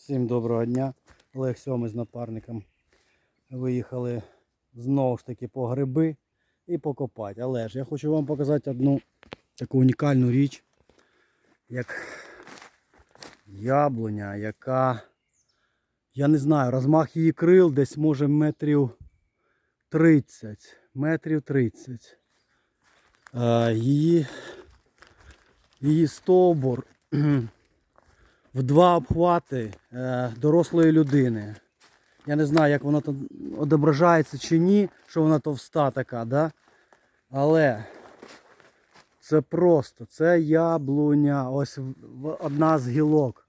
Всім доброго дня. Олег Сьомий з напарником виїхали знову ж таки по гриби і покопати. Але ж я хочу вам показати одну таку унікальну річ, як яблуня, яка, я не знаю, розмах її крил десь може метрів 30. Метрів 30. Е, її, її стовбур в два обхвати е, дорослої людини. Я не знаю, як воно там відображається чи ні, що вона товста така, да? але це просто, це яблуня. Ось одна з гілок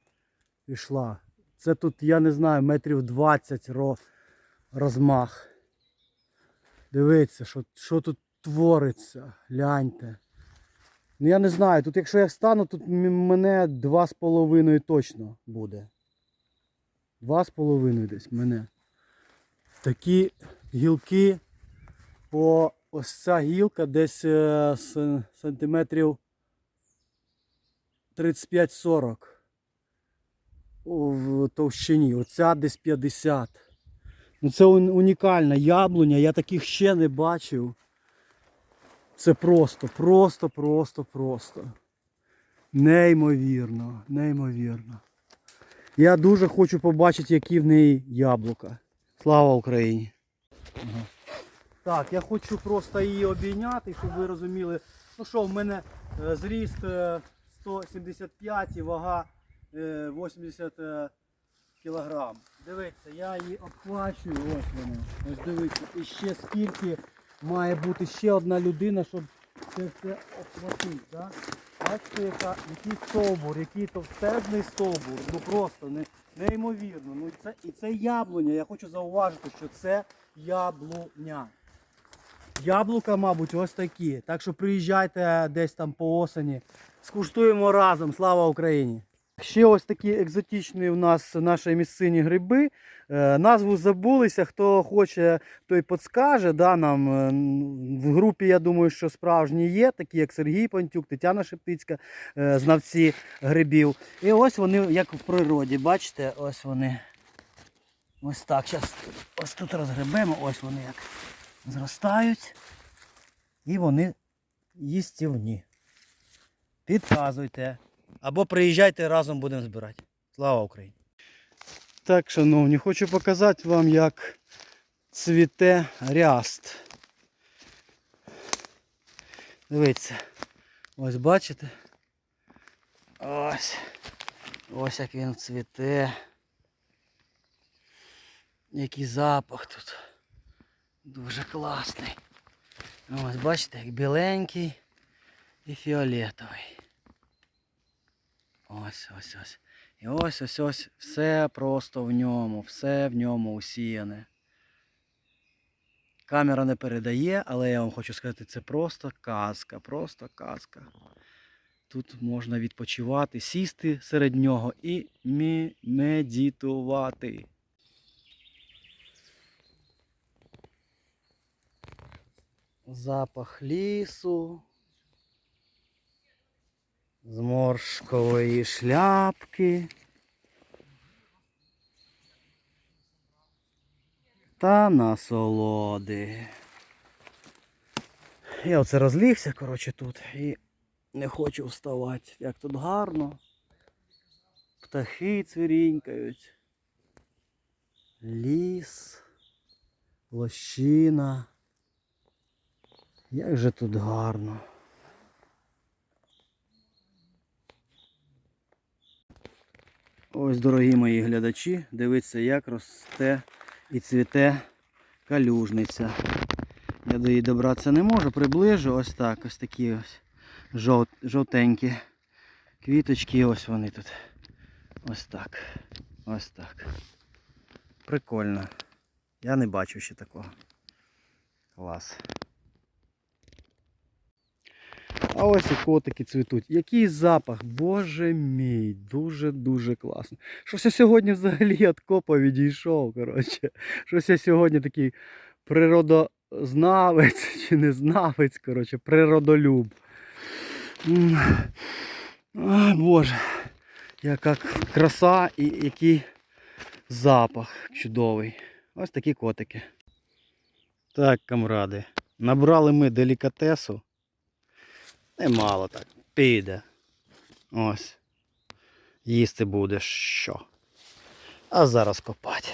пішла. Це тут, я не знаю, метрів 20 ро, розмах. Дивіться, що, що тут твориться. Гляньте. Ну я не знаю, тут якщо я стану, тут мене два з половиною точно буде. Два з половиною десь мене. Такі гілки по ось ця гілка десь е, сантиметрів 35-40 в товщині. Оця десь 50. Ну це ун- унікальна яблуня, я таких ще не бачив. Це просто, просто, просто, просто. Неймовірно, неймовірно. Я дуже хочу побачити, які в неї яблука. Слава Україні! Так, я хочу просто її обійняти, щоб ви розуміли. Ну що, в мене е, зріст е, 175 і вага е, 80 е, кілограм. Дивіться, я її обхвачую, ось вона. Ось дивіться, і ще скільки має бути ще одна людина, щоб це все обхватити. Да? Бачите, яка, який стовбур, який товстезний стовбур. Ну просто не, неймовірно. Ну, це, і це яблуня. Я хочу зауважити, що це яблуня. Яблука, мабуть, ось такі. Так що приїжджайте десь там по осені. Скуштуємо разом. Слава Україні! Ще ось такі екзотичні у нас наші місцині гриби. Е, Назву забулися. Хто хоче, той підскаже. Да, нам е, в групі, я думаю, що справжні є, такі як Сергій Пантюк, Тетяна Шептицька, е, знавці грибів. І ось вони, як в природі, бачите, ось вони. Ось так. Зараз ось тут розгребемо, ось вони як зростають. І вони їстівні. Підказуйте. Або приїжджайте разом будемо збирати. Слава Україні! Так, шановні, хочу показати вам, як цвіте ряст. Дивіться. Ось бачите? Ось. Ось як він цвіте. Який запах тут. Дуже класний. Ось бачите, як біленький і фіолетовий. Ось ось ось. І ось ось ось все просто в ньому, все в ньому усіяне. Камера не передає, але я вам хочу сказати, це просто казка, просто казка. Тут можна відпочивати, сісти серед нього і медитувати. Запах лісу, зморшкової шляпки. Та насолоди. Я оце розлігся, коротше, тут і не хочу вставати. Як тут гарно. Птахи цвірінькають. Ліс, лощина. Як же тут гарно. Ось, дорогі мої глядачі, дивіться, як росте і цвіте калюжниця. Я до її добратися не можу, приближу ось так, ось такі ось жов... жовтенькі квіточки, ось вони тут. Ось так. Ось так. Прикольно. Я не бачу ще такого. Клас. А ось і котики цвітуть. Який запах, боже мій, дуже-дуже класно. Щось я сьогодні взагалі від копа відійшов, коротше. Щось я сьогодні такий природознавець чи не знавець, коротше, природолюб. Ай, Боже, яка краса і який Запах чудовий. Ось такі котики. Так, камради. Набрали ми делікатесу. Немало так. Піде. Ось. Їсти будеш що. А зараз копати.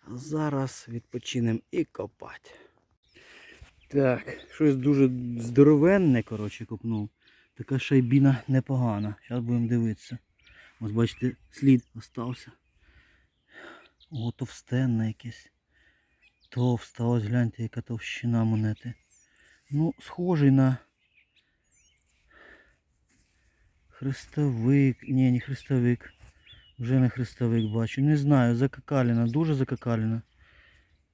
А зараз відпочинемо і копати. Так, щось дуже здоровенне, коротше, копнув. Така шайбіна непогана. Зараз будемо дивитися. Ось бачите, слід остався. О, товстенне якесь. Товста, ось гляньте, яка товщина монети. Ну, схожий на хрестовик. Ні, не хрестовик. Вже не хрестовик бачу. Не знаю, закакаліна, дуже закакаліна.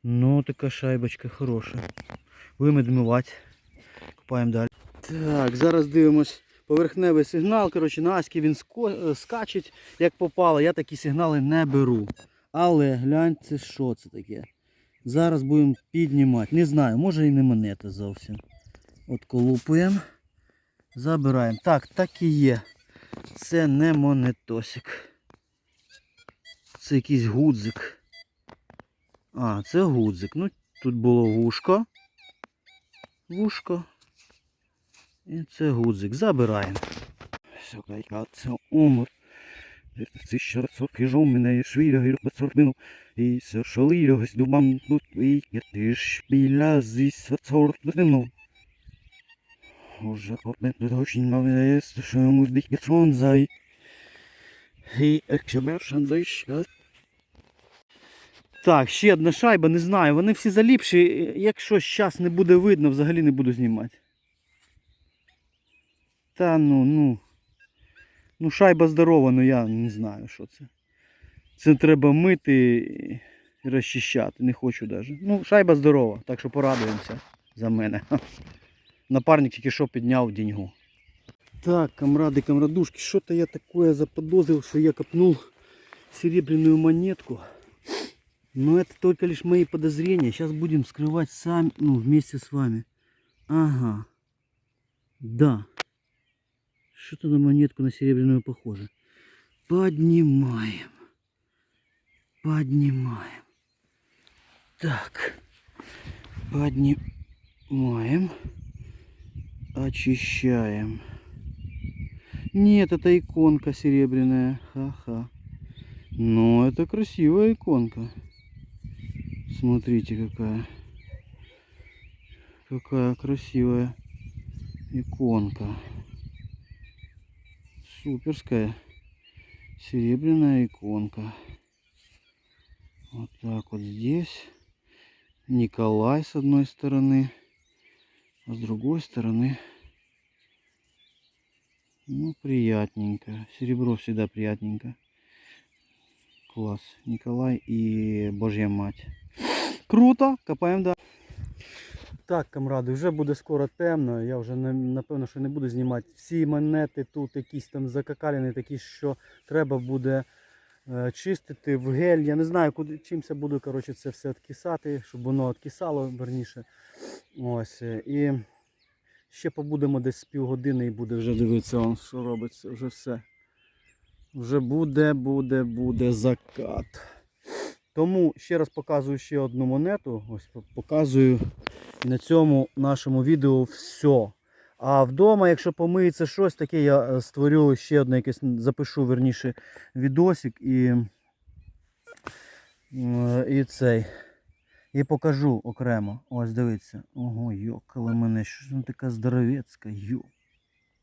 Ну, така шайбочка хороша. Будемо відмивати. Копаємо далі. Так, зараз дивимось поверхневий сигнал. Коротше, на він е, скачить, як попало. Я такі сигнали не беру. Але гляньте, що це таке. Зараз будемо піднімати. Не знаю, може і не монета зовсім. От колупуємо. Забираємо. Так, так і є. Це не монетосик. Це якийсь гудзик. А, це гудзик. Ну, тут було вушко. Вушко. І це гудзик. Забираємо. Все, я це умер. Це ще раз хижу мене швіля і пацорбину. І все шалилось дубам тут і ти ж біля зі свацорбину. Уже попит очень маве що йому дихе сонзай. І екшебершан зайшла. Так, ще одна шайба, не знаю. Вони всі заліпші. Якщо зараз не буде видно, взагалі не буду знімати. Та ну, ну. Ну, шайба здорова, ну я не знаю, що це. Це треба мити і розчищати. Не хочу навіть. Ну, шайба здорова, так що порадуємося за мене. Напарник тільки що підняв деньгу. Так, камради, камрадушки, что-то я такое заподозрил, что я копнул серебряную монетку. Но это только лишь мои подозрения. Сейчас будем скрывать сами, ну, вместе с вами. Ага. Да. Что-то на монетку на серебряную похоже. Поднимаем. Поднимаем. Так. Поднимаем. Очищаем. Нет, это иконка серебряная. Ха-ха. Ну, это красивая иконка. Смотрите, какая. Какая красивая иконка. Суперская. Серебряная иконка. Вот так вот здесь. Николай с одной стороны. А с другой стороны, ну, приятненько. Серебро всегда приятненько. Класс. Николай и Божья мать. Круто! Копаємо далі. Так, камради, вже буде скоро темно. Я вже напевно, що не буду знімати. Всі монети тут якісь там закакалені, такі, що треба буде е, чистити в гель. Я не знаю, куди чимся буду коротше, це все відкисати, щоб воно відкисало верніше. Ось. е, І ще побудемо десь з півгодини і буде вже дивитися, що робиться. Вже все. Вже буде, буде, буде закат. Тому ще раз показую ще одну монету. Ось показую на цьому нашому відео все. А вдома, якщо помиється щось таке, я е, створю ще одне якесь, запишу верніше відосик і, е, і цей. І покажу окремо. Ось дивіться. Ого, йокала мене. Що ж вона така здоровецька?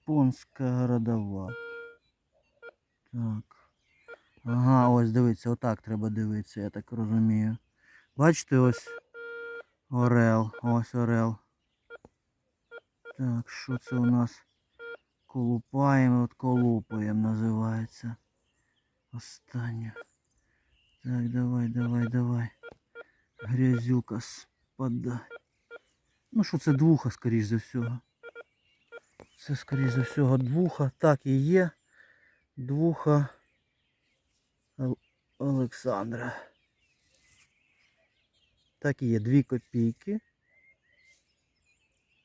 Японська городова. Так. Ага, ось дивіться, отак треба дивитися, я так розумію. Бачите, ось орел. Ось орел. Так, що це у нас? Колупаємо, от колупаємо називається. Останнє. Так, давай, давай, давай. Грязюка спадай. Ну що це двуха, скоріш за всього. Це скоріш за всього двуха. Так і є. Двуха Олександра. Так і є. Дві копійки.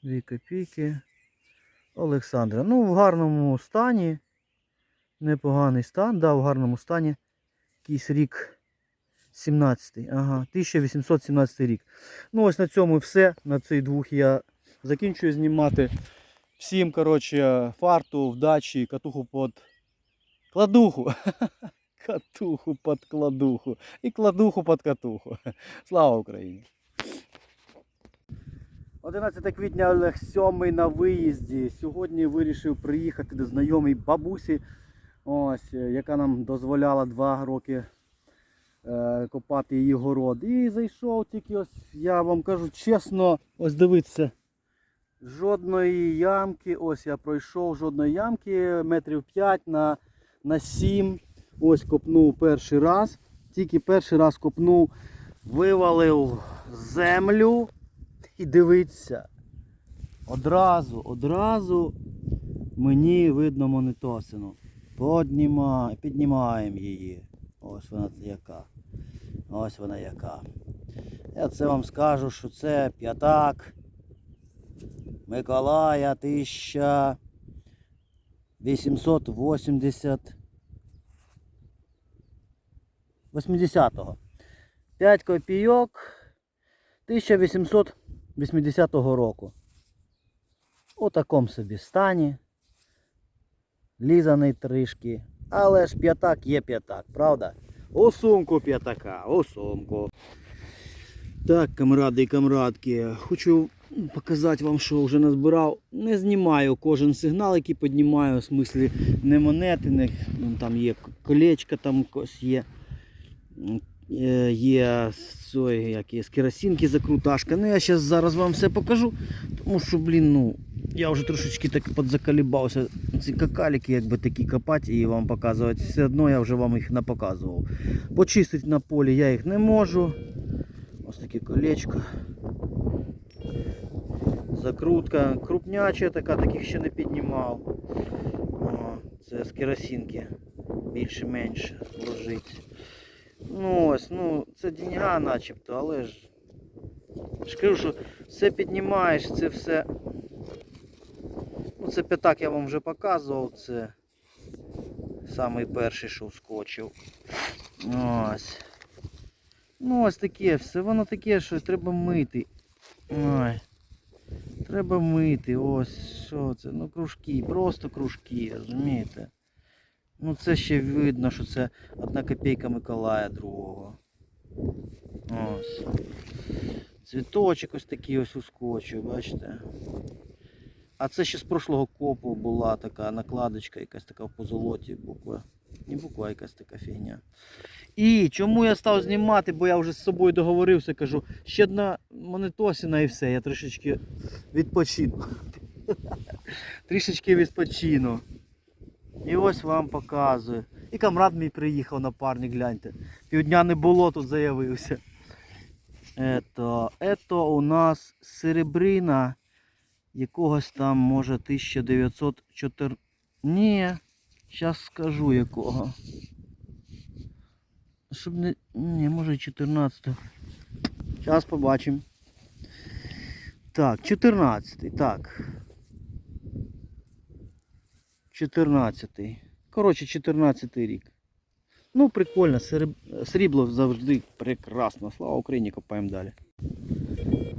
Дві копійки. Олександра. Ну, в гарному стані. Непоганий стан, да, в гарному стані. якийсь рік 17-й. Ага, 1817 рік. Ну ось на цьому все. На цих двох я закінчую знімати. Всім, коротше, фарту, вдачі, катуху под кладуху. Катуху под кладуху. І кладуху под катуху. Слава Україні! 11 квітня Олег Сьомий на виїзді. Сьогодні вирішив приїхати до знайомої бабусі, ось, е, яка нам дозволяла два роки е, копати її город. І зайшов тільки ось, я вам кажу чесно, ось дивіться. Жодної ямки, ось я пройшов жодної ямки, метрів 5 на, на 7. Ось копнув перший раз. Тільки перший раз копнув, вивалив землю. І дивіться. Одразу, одразу мені видно монетосину. Подніма, піднімаємо її. Ось вона яка. Ось вона яка. Я це вам скажу, що це п'ятак Миколая 1880 80-го. 5 копійок 1880 року. У такому собі стані. Лізаний трішки. Але ж п'ятак є п'ятак, правда? У сумку п'ятака, у сумку. Так, камради і камрадки, хочу показати вам, що вже назбирав. Не знімаю кожен сигнал, який піднімаю, в смислі не монети, не, там є колечко, там є. Е, Є з керосинки закруташка. Ну я зараз зараз вам все покажу. Тому що, блін, ну, я вже трошечки так подзаколібався. Ці какаліки, якби такі копати і вам показувати. Все одно я вже вам їх не показував. Почистити на полі я їх не можу. Ось таке колечко. Закрутка. Крупняча така, таких ще не піднімав. О, це з керосинки. Більше-менше ложить. Ну ось, ну це деньга начебто, але ж. ж кажу, що все піднімаєш, це все. Ну це п'ятак я вам вже показував, це самий перший, що вскочив. Ось. Ну ось таке все, воно таке, що треба мити. Ой. Треба мити, ось що це. Ну кружки, просто кружки, розумієте? Ну це ще видно, що це одна копійка Миколая другого. Ось. Цвіточок ось такий ось ускочив, бачите? А це ще з прошлого копу була така накладочка, якась така в позолоті буква. Не буква, а якась така фігня. І чому я став знімати, бо я вже з собою договорився, кажу, ще одна монетосина і все, я трішечки відпочину. трішечки відпочину. І ось вам показую. І камрад мій приїхав напарник, гляньте. Півдня не було, тут заявився. Ето, ето у нас серебрина якогось там, може, 1904. Ні, зараз скажу якого. Щоб не. Ні, може 14. Зараз побачимо. Так, 14. Так. 14. Коротше, 14 рік. Ну, прикольно, срібло завжди прекрасно. Слава Україні, копаємо далі.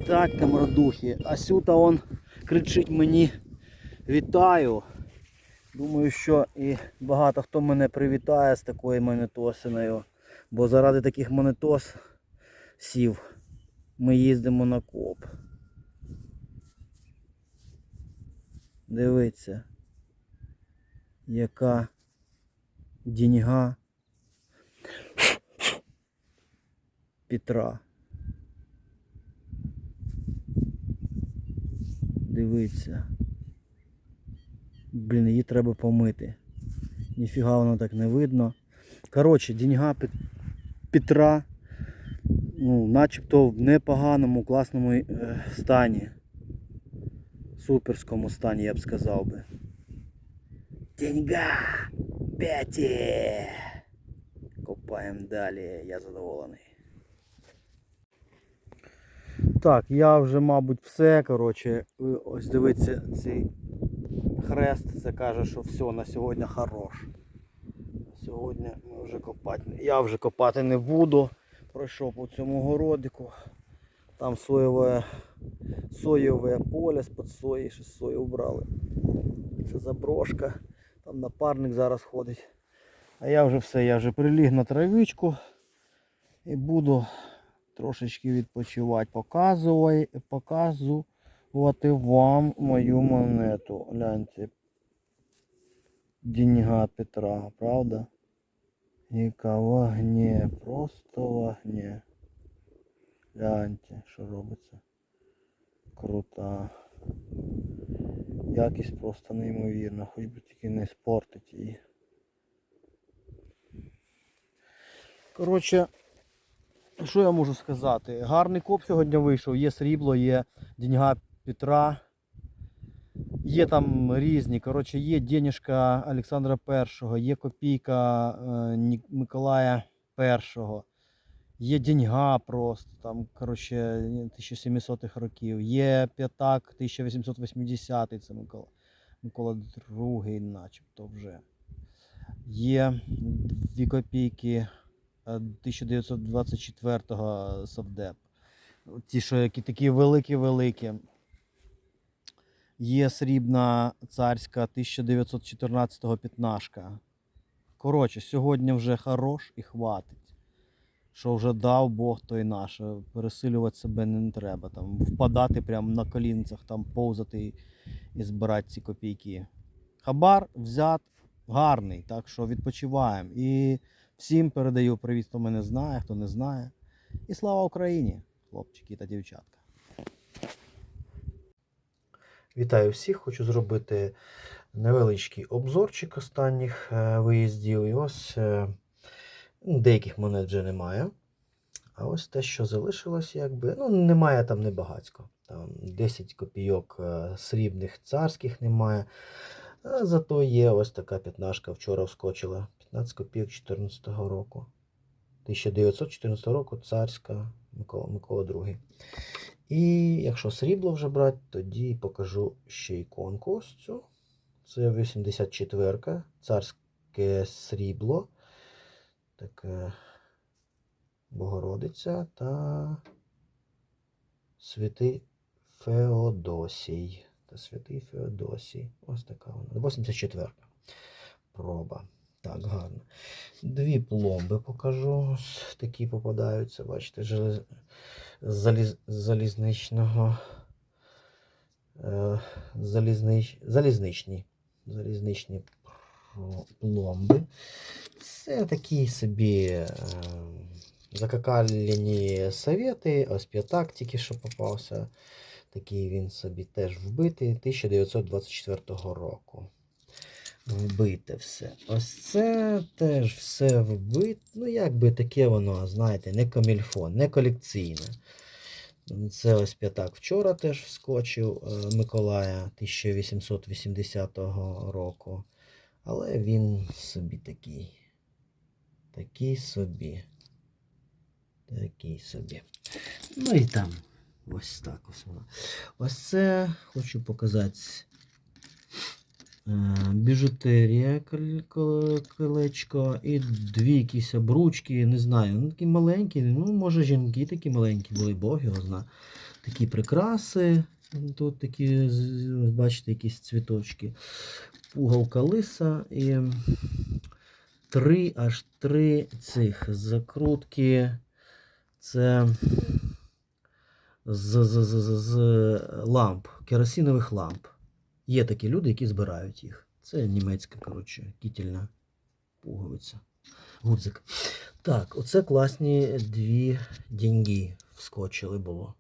Так, камрадухи. А сюта он кричить мені вітаю. Думаю, що і багато хто мене привітає з такою монетосиною. Бо заради таких монетос сів ми їздимо на коп. Дивіться, яка діньга Петра. Дивіться. Блін, її треба помити. Ніфіга воно так не видно. Коротше, деньга Петра, ну, начебто в непоганому, класному е, стані. Суперському стані, я б сказав би. Деньга! П'яті! Копаємо далі, я задоволений. Так, я вже, мабуть, все. Коротше, ось дивіться цей хрест, це каже, що все на сьогодні хорош. Сьогодні ми вже копати. Я вже копати не буду. Пройшов по цьому городику. Там соєве, соєве поле з-під сої, ще сою брали. Це заброшка. Там напарник зараз ходить. А я вже все, я вже приліг на травичку і буду трошечки відпочивати. Показувати, вам мою монету. Гляньте. Деньга Петра, правда? Яка в просто в. Гляньте, що робиться. Крута. Якість просто неймовірна, хоч би тільки не спортить її. Коротше, що я можу сказати? Гарний коп сьогодні вийшов, є срібло, є деньга Петра. Є там різні. Коротше, є денежка Олександра І, є копійка е, Миколая І, є деньга просто, там, коротше, 1700-х років, є п'ятак 1880-й, це Микола, Микола II, начебто вже. Є дві копійки е, 1924 Совдеп. Ті, що які такі великі-великі. Є срібна царська 1914-го п'ятнашка. Коротше, сьогодні вже хорош і хватить. Що вже дав Бог, то і наше. Пересилювати себе не треба. Там, впадати прямо на колінцях, там повзати і, і збирати ці копійки. Хабар взят гарний, так що відпочиваємо. І всім передаю привіт, хто мене знає, хто не знає. І слава Україні, хлопчики та дівчатка. Вітаю всіх! Хочу зробити невеличкий обзорчик останніх е, виїздів. І ось е, деяких монет вже немає. А ось те, що залишилось, якби, ну, немає там небагацько. Там 10 копійок е, срібних царських немає. А зато є ось така п'ятнашка вчора вскочила. 15 копійок 14 року. 1914 року царська Микола, Микола II. І якщо срібло вже брати, тоді покажу ще іконку ось цю. Це 84-ка, царське срібло. Таке Богородиця та святий Феодосій. Та святий Феодосій. Ось така вона. 84-ка. Проба. Так, гарно. Дві пломби покажу. Такі попадаються, бачите, желез... заліз... залізничного. Е... Залізнич... Залізничні. Залізничні пломби. Це такі собі е... закакалені совєти. Ось п'ятак тільки що попався. Такий він собі теж вбитий 1924 року. Вбите все. Ось це теж все вбите. Ну, якби таке воно, знаєте, не комільфон, не колекційне. Це ось п'ятак вчора теж вскочив е, Миколая 1880 року. Але він собі такий. Такий собі. Такий собі. Ну і там. Ось так ось воно. Ось це хочу показати. Е, Біжутерія кол- кол- колечко і дві якісь обручки, не знаю, ну такі маленькі, ну може жінки такі маленькі були, Бог його зна. Такі прикраси. Тут такі, бачите, якісь цвіточки. Пугалка лиса і три аж три цих закрутки. Це з, з, з, з, ламп, керосинових ламп. Є такі люди, які збирають їх. Це німецька, коротше, кітельна пуговиця. Гудзик. Так, оце класні дві деньги вскочили було.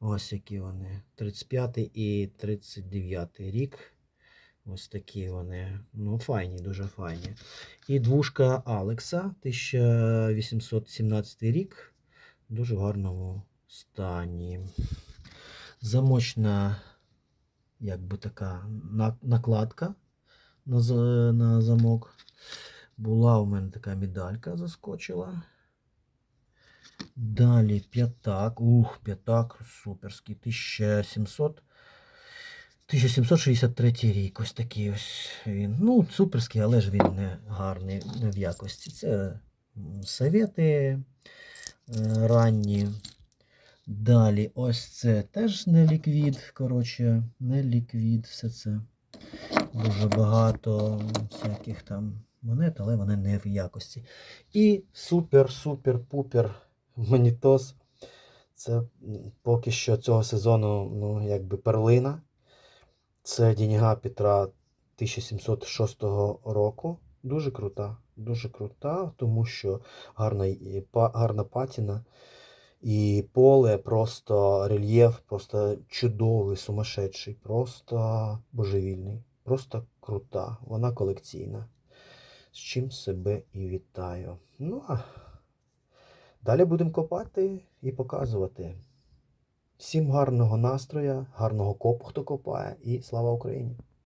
Ось які вони. 35 і 39 рік. Ось такі вони. Ну, файні, дуже файні. І двушка Алекса, 1817 рік. В дуже гарному стані. Замочна, якби така накладка на, на замок. Була у мене така медалька заскочила. Далі п'ятак. Ух, п'ятак суперський. 1700. 1763 рік, ось такий ось він. Ну, суперський, але ж він не гарний в якості. Це совєти е, ранні. Далі, ось це теж не ліквід. Коротше, не ліквід, все це. Дуже багато всяких там монет, але вони не в якості. І супер-супер-пупер монітос. Це поки що цього сезону, ну, якби перлина. Це Дініга Петра 1706 року. Дуже крута. Дуже крута, тому що гарна, гарна патіна. І поле просто рельєф, просто чудовий, сумасшедший, просто божевільний, просто крута. Вона колекційна. З чим себе і вітаю. Ну а далі будемо копати і показувати. Всім гарного настрою, гарного копу, хто копає, і слава Україні!